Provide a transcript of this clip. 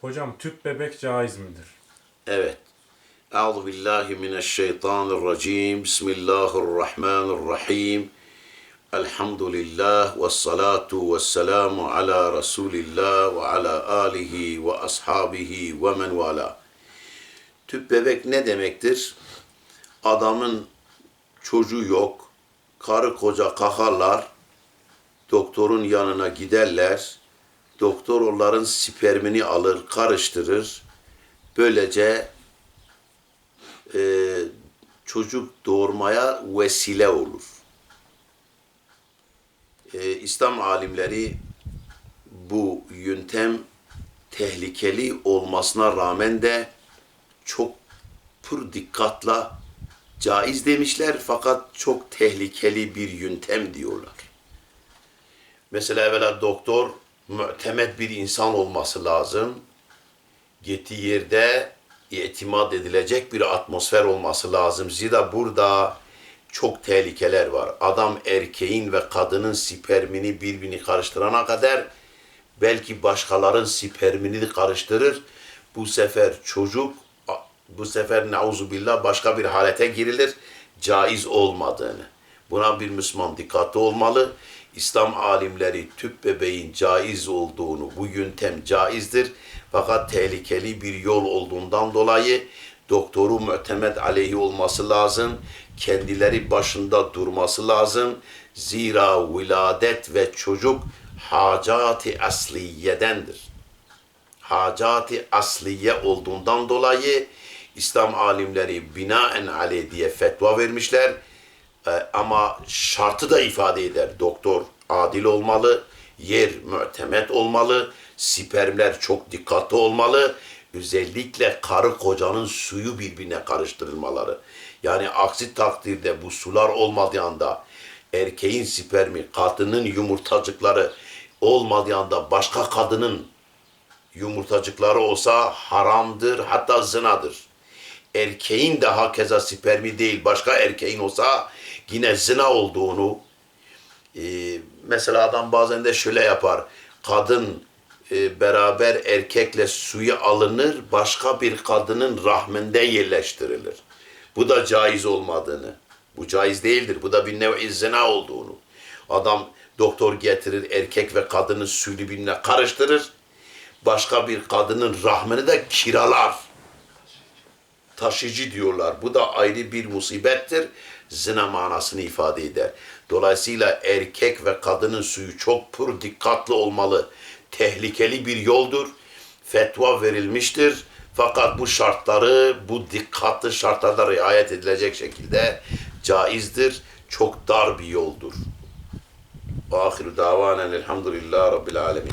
Hocam tüp bebek caiz midir? Evet. Euzu billahi mineşşeytanirracim. Bismillahirrahmanirrahim. Elhamdülillah ve salatu ve selamu ala Resulillah ve ala alihi ve ashabihi ve men vala. Tüp bebek ne demektir? Adamın çocuğu yok, karı koca kakarlar, doktorun yanına giderler, doktor onların spermini alır, karıştırır, böylece e, çocuk doğurmaya vesile olur. E, İslam alimleri bu yöntem tehlikeli olmasına rağmen de çok pür dikkatla caiz demişler fakat çok tehlikeli bir yöntem diyorlar. Mesela evvela doktor mütemet bir insan olması lazım. Gittiği yerde itimat edilecek bir atmosfer olması lazım. Zira burada çok tehlikeler var. Adam erkeğin ve kadının spermini birbirini karıştırana kadar belki başkaların spermini de karıştırır. Bu sefer çocuk bu sefer nauzubillah başka bir halete girilir. Caiz olmadığını. Buna bir Müslüman dikkatli olmalı. İslam alimleri tüp bebeğin caiz olduğunu, bu yöntem caizdir. Fakat tehlikeli bir yol olduğundan dolayı doktoru mütemet aleyhi olması lazım. Kendileri başında durması lazım. Zira viladet ve çocuk hacati asliyedendir. Hacati asliye olduğundan dolayı İslam alimleri binaen aleyh diye fetva vermişler. Ee, ama şartı da ifade eder. Doktor adil olmalı, yer mütemet olmalı, spermler çok dikkatli olmalı. Özellikle karı kocanın suyu birbirine karıştırılmaları. Yani aksi takdirde bu sular olmadığı anda erkeğin spermi, kadının yumurtacıkları olmadığı anda başka kadının yumurtacıkları olsa haramdır hatta zinadır. Erkeğin de hakeza spermi değil başka erkeğin olsa yine zina olduğunu e, mesela adam bazen de şöyle yapar. Kadın e, beraber erkekle suyu alınır başka bir kadının rahminde yerleştirilir. Bu da caiz olmadığını. Bu caiz değildir. Bu da bir nevi zina olduğunu. Adam doktor getirir erkek ve kadının suyunu birbirine karıştırır. Başka bir kadının rahmini de kiralar taşıyıcı diyorlar. Bu da ayrı bir musibettir. Zina manasını ifade eder. Dolayısıyla erkek ve kadının suyu çok pür dikkatli olmalı. Tehlikeli bir yoldur. Fetva verilmiştir. Fakat bu şartları, bu dikkatli şartlarda riayet edilecek şekilde caizdir. Çok dar bir yoldur. Ahiru davanen elhamdülillah rabbil alemin.